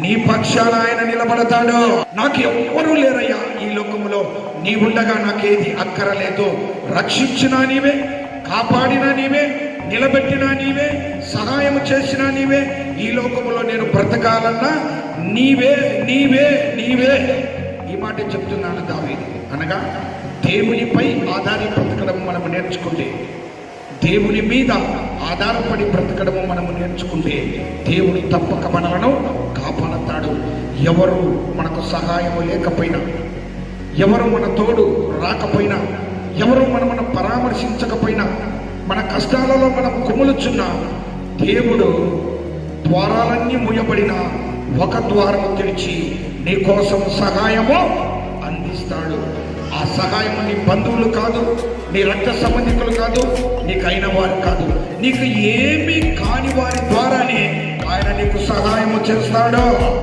నీ పక్షాన ఆయన నిలబడతాడు. నాకు ఎవ్వరూ లేరయ్యా ఈ లోకములో. నీవుండగా నాకేది అక్కరలేదు. రక్షించినా నీవే కాపాడినా నీవే నిలబెట్టినా నీవే సహాయం చేసినా నీవే. ఈ లోకములో నేను బ్రతకాలన్నా నీవే నీవే నీవే. ఈ మాట చెప్తున్నాను దావేది. అనగా దేవునిపై ఆధారి బ్రతకడం మనము నేర్చుకుంటే దేవుని మీద ఆధారపడి బ్రతకడము మనము నేర్చుకుంటే దేవుడు తప్పక మనలను ఎవరు మనకు సహాయం లేకపోయినా ఎవరు మన తోడు రాకపోయినా ఎవరు మనం మనం పరామర్శించకపోయినా మన కష్టాలలో మనం కుములుచున్నా దేవుడు ద్వారాలన్నీ మూయబడిన ఒక ద్వారము తెరిచి నీ కోసం సహాయము అందిస్తాడు. ఆ సహాయం నీ బంధువులు కాదు నీ రక్త సంబంధికులు కాదు నీకు అయిన వారు కాదు. నీకు ఏమీ కాని వారి ద్వారానే ఆయన నీకు సహాయము చేస్తాడు.